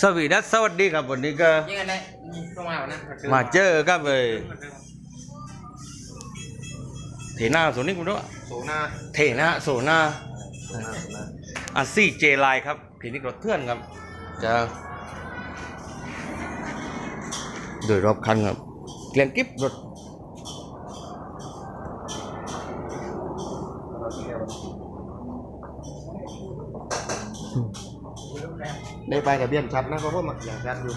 สวีดัสสวัสดีครับวันนี้ก็ยังไงเลยต้องมาวันนั้นมาเจอกับเลยเทน่าโซนิกคุณด้วยโซน่าเทน่าโซน่าอาซี่เจไลครับคลินิกรถเทื่อนครับจะโดยรอบคันครับเกลียงกิฟรถ ได้ไปกับเบี้ยนชัดนะเพราะว่ามันอย่างชัดอยู่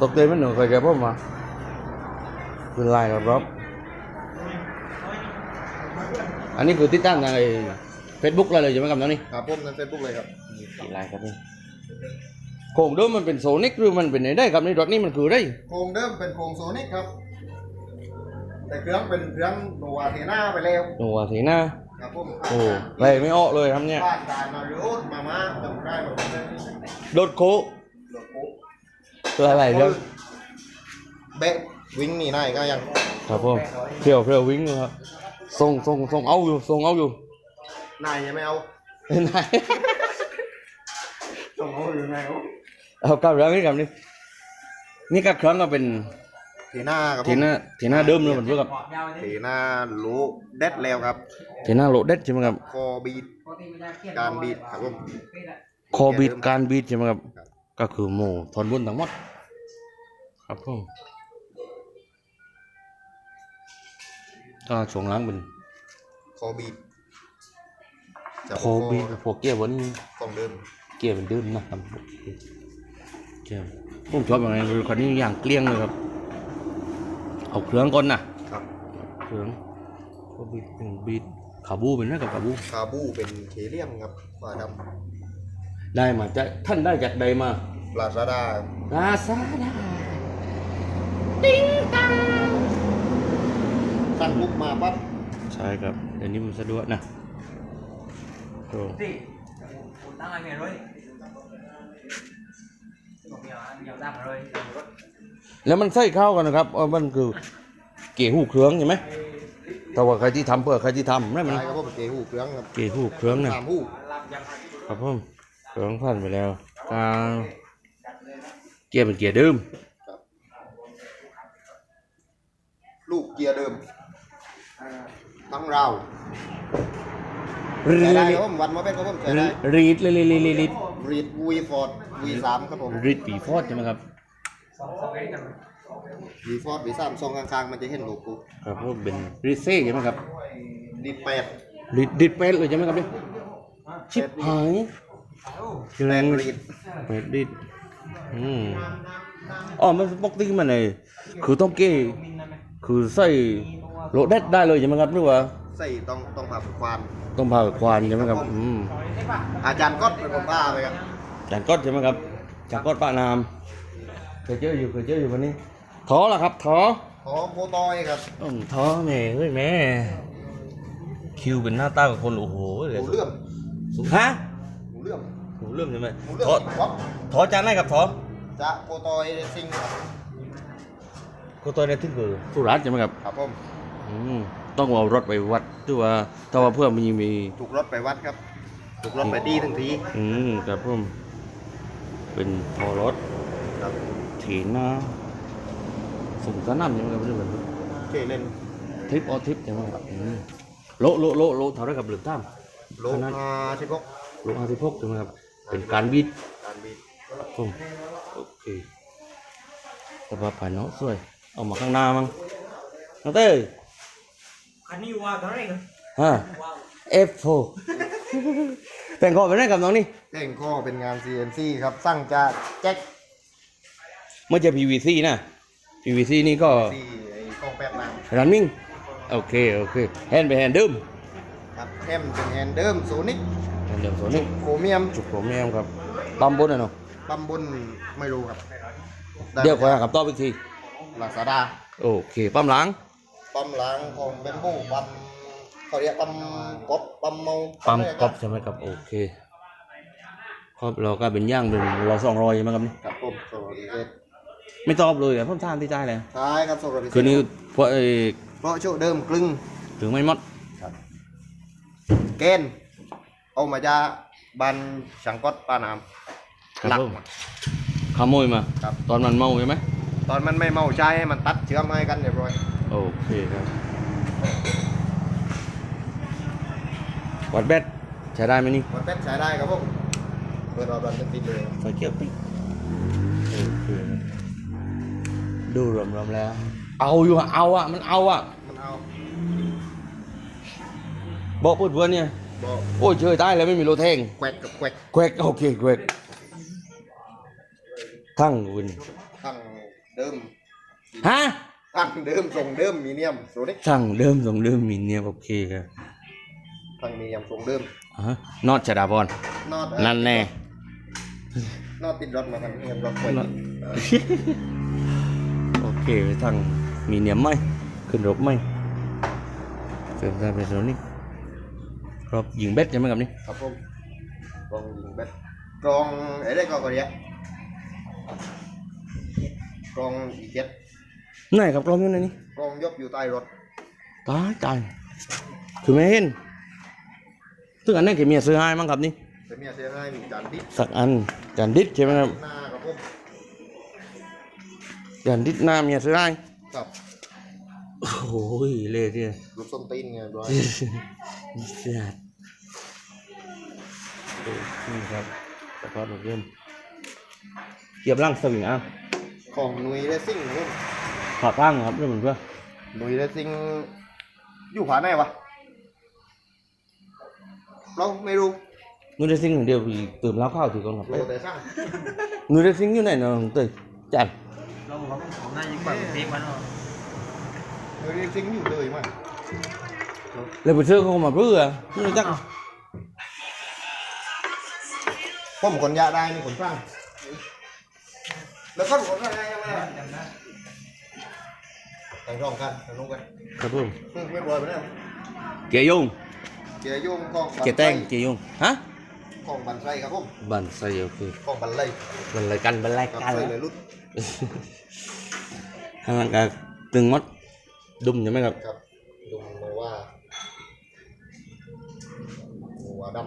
ตกเตยมันหนูเคยแกพ่อมาเป็นลายกับรอบอันนี้คือติดตั้งในเฟซบุ๊กเลยใช่ไหมครับน้องนี่ครับผมในเฟซบุ๊กเลยครับกี่ลายครับนี่โครงเดิมมันเป็นโซนิกหรือมันเป็นไหนได้ครับนี่รถนี่มันคือได้โครงเดิมเป็นโครงโซนิกครับ แต่เครื่องเป็นเครื่องโนวาเทน่าไปแล้วหนูว่าสีหน้า ครับผมโอ้ไรไม่ออกเลยครับเนี่ยบ้านการมาริโอสมาม่าจำได้หมดเลยรถโครถปุ๊บตัวอะไรเรื่องเบะวิ่งหนีหน้าอีกก็ยังครับผมเที่ยวเที่ยววิ่งครับส่งส่งส่งเอาอยู่ส่งเอาอยู่นายยังไม่เอาไหนส่งเอาอยู่ไหนเอาเอากลับแล้วนี่ครับนี่นี่ก็เครื่องก็เป็น เทน่าครับผมทีหน้าทีหน้าเดิมเลยมันเพื่อกับเทน่ารู้เด็ดแล้วครับทีหน้าโหลดเด็ดใช่ไหมครับ คอบีดการบีดครับผมคอบีดการบีดใช่ไหมครับ ก็คือโมทอนบนทั้งหมด ครับผมก็ช่วงหล่างเป็นคอบีดคอบีดพวกเกียร์บนของเดิมเกียร์เป็นดื้นนะครับเกียร์ผมชอบอย่างไรคือคันนี้อย่างเกลี้ยงเลยครับ เอาเครื่องก่อนนะครับเครื่องคอบีดเป็นบีดขาบูเป็นนะกับขาบูคาบูเป็นเคเลียมครับฝาดได้มาจะท่านได้จากใดมาำลาซาด้าลาซาด้าตั้งลุกมาปั๊บใช่ครับเดี๋ยวนี้มันสะดวกนะโอ้ Sí, đang anh này rồi. Một nhiều nhiều răng rồi. แล้วมันใส่เข้ากันนะครับว่ามันคือเกี่ยวหูเครื่องใช่ไหมแต่ว่าใครที่ทำเพื่อใครที่ทำนั่นมัน ใช่ครับผมเกหูเครื่องครับเกี่ยวหูเครื่องนะ สามหูครับผมเครื่องผ่านไปแล้วการเกียร์เป็นเกียร์เดิมลูกเกียร์เดิมตั้งราวรีใช้ได้ดครับผมวันมาเป็นครับผมใช้ได้รีดรีดรีดรีดรีดรีดวีฟอร์ดวีสามครับผมรีดปีฟอดใช่ไหมครับ วีฟอร์ดวีสามซองข้างๆมันจะเห็นโลโก้ครับผมเป็นรีดเซ่ใช่ไหมครับรีดแปดรีดรีดเป็ดเลยใช่ไหมครับเนี่ยชิบหายแรงรีดเป็ดรีดอืมอ๋อมันปกติมันเลยคือต้องเก้คือใส่โหลดเด็ดได้เลยใช่ไหมครับหรือว่าใส่ต้องต้องผ่าควานต้องผ่าควานใช่ไหมครับอืมอาจารย์ก็เป็นคนบ้าไปครับจานก้อนใช่ไหมครับจานก้อนปะนาม เคยเจออยู่เคยเจออยู่วันนี้ท้อละครับท้อขอโคตอยครับอืมท้อแม่เฮ้ยแม่ คิวเป็นหน้าตาของคนโอ้โหหมูเลื่อมฮะหมูเลื่อมหมูเริ่มใช่ไหมหมูเลื่อท้อมวับท้อจานไหนครับท้อจะโคตอยซิงครับก็ตัวนี้ที่คือสุรัตน์ใช่ไหมครับครับผมอืมต้องเอารถไปวัดด้วยว่าถ้าว่าเพื่อมีมีถูกรถไปวัดครับถูกรถไปดีทั้งทีอืมครับผมเป็นพอรถ ครับถีนะส่งสนามใช่ไหมครับเรื่องแบบนี้เคเล่นทริปออทริปใช่ไหมครับอืมโลโลโลโลเท่าไรกับหรือตั้มโลกาชิพกโลห้าสิบหกใช่ไหมครับ เป็นการบิดการบีดครับผมโอเคสภาพภายนอกสวย เอามาข้างหน้ามั้งน้องเต้ย Anh yêu qua cái này. ฮะ F4 แต่งขอไปได้กับน้องนี่เก่งข้อเป็นงาน CNC ครับ สั่งจากแจ็ค ไม่ใช่ PVC นะ PVC นี่ก็ที่ไอ้กล้องแปดนาง running โอเคโอเคแฮนด์ไปแฮนด์เดิมครับแฮมเป็นแฮนด์เดิมโซนิกแฮนด์เดิมโซนี่โครเมียมจุกผมแม่ครับปั๊มบนนะเนาะปั๊มบนไม่รู้ครับเดี๋ยวคอยหาคำตอบอีกทีลาซาด้าโอเคปั๊มหลังปั๊มล้างของเบมโบปั๊มเขาเรียกปั๊มกบปั๊มเมาปั๊มอะไรกอบใช่ไหมครับโอเคครับเราก็เป็นย่างเป็นเราสองรอยใช่ไหมครับนี่ ครับผมสวัสดีครับ ไม่ตอบเลยอะเพิ่มท่านที่ใจเลยใช่ครับสวัสดีคืนนี้เพราะไอ้เพราะโชว์เดิมกลึงถึงไม่หมดครับเกณฑ์เอามาจากบ้านสังกตปาน้ครับำหลักผมมาขโมยมา ครับ ตอนมันเมาใช่ไหมตอนมันไม่เมาใจให้มันตัดเชื้อมให้กันเรียบร้อยโอเคครับวัดแบตใช้ได้ไหมนี่มันเป็นใช้ได้ครับผมเปิดรอบรันติดเลยไฟเขียวปิ๊กโอเคครับ ดูรวมๆแล้ว เอาอยู่อะเอาอะมันเอาอะมันเอาบอกพูดเพื่อนเนี่ยบอกโอ้ยเชยตายแล้วไม่มีโลเทงแควกกับแควกแควกโอเคแควกทั้งวินตั้งเดิมฮะตั้งเดิมทรงเดิมมีเนียมโซนิกทั้งเดิมสองเดิมมีเนี่ยโอเคครับตั้งมีเนียมทรงเดิมฮะนอดชดาพรนอดนั่นแน่นอดติดรถมากันเนียมรถไฟนอดโอ เคไปทั้งมีเนียมไหมขึ้นรบไหมเสริมได้เป็นโซนิกรอบยิงเบ็ดใช่ไหมครับนี่ครับผมกรองยิงเบ็ดกรองไอ้ได้ก็กระเดียกรองอีเจ็ดไหนครับกล้องอยู่ไหนนี่กรองยกอยู่ใต้รถตายตายคือไม่เห็นซึ่งอันนี้นเก็บเมียซื้อให้มั้งครับนี่แต่เมียเสียให้มีจานติดสักอันจานดิดใช่ไหมครับ หน้าครับผมจานดิดหน้าเมียซื้อให้ครับโอ้ยเละเนี่ยลูกส้นตีนไงร้อยเสียดนี่ครับสภาพรถเริ่มเกียบร่างสวิงอะของหนุยเรซิ่งครับผมขอตั้งครับเรื่องเหมือนเพื่อหนุยเรซิ่งอยู่ขวาไหนวะเราไม่รู้นูได้ซิงอย่างเดียวคือตื่นแล้วข้าวถือก่อนครับรู้แต่ช่างนูได้ซิงอยู่ไหนเนาะน้องเต้ยจัน เราบอกว่าผมน่าจะแบบเทปมันเนาะหนุยเรซิ่งอยู่เลยมั้ง เลยไปซื้อเขามาเพื่อไม่รู้จัก ผมขนยาได้นี่ขนฟัง แล้วก็ขนอะไรยังไงจำได้แต่งรองกันแต่งลงกันครับผมเพิ่งไม่รวยไปแล้วเกียร์ยงเกียร์โยงกอง เกียร์แต้งเกียร์ยงฮะ กองบันไส้ครับผมบันไซโอเคกองบันไลบันอะไรกันบันอะไรกับกันไส้เลยรุดทางหลังกาตึงมัดดุมใช่ไหมครับครับดูโนว่าโนว่าด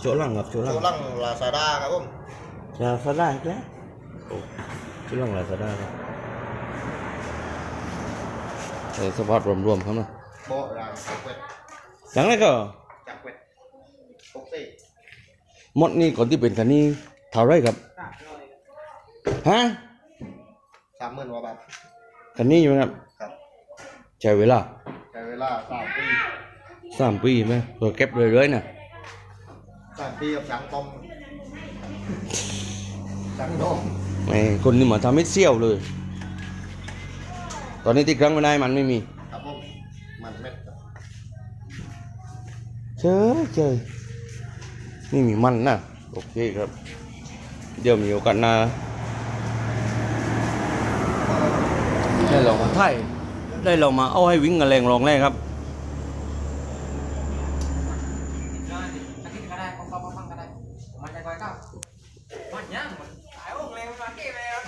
โชว์หลังครับโชว์ำหลัโซงลังลาซาด้าครับผมลาซาด้าอีกแล้วโอ้โชว์หลังลาซาด้าครับใส่สปอร์ตรวมๆครับนะโบะรางจากเวทหลังนั้นก็ จากเวทโอเค มดนี่ก่อนที่เป็นคันนี้เท่าไรครับฮะสามหมื่นกว่าบาทคันนี้อยู่ไหมครับครับใช้เวลาใช้เวลาสามปีสามปีไหมเพื่อเก็บเรื่อยๆนะสามปีกับช้างต้มช้างนมไอ้คนนี่มาทำให้เซี่ยวเลย ตอนนี้ที่ครั้งไม่ได้มันไม่มีครับผมมันเม็ดครับเชยเชย นี่มีมันนะโอเคครับ เดี๋ยวมีโอกาสหน้าได้ลองมาไทยได้ลองมาเอาให้วิ่งกันแรงลองแรกครับได้อาทิตย์ก็ได้เขาเขาฟังก็ได้มันจะคอยเข้ามันยังมันหายองเร็วมาเก็บแล้ว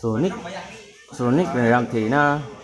ส่วนนี้ต้องมาอย่างนี้ส่วนนี้ในรังทีนะเ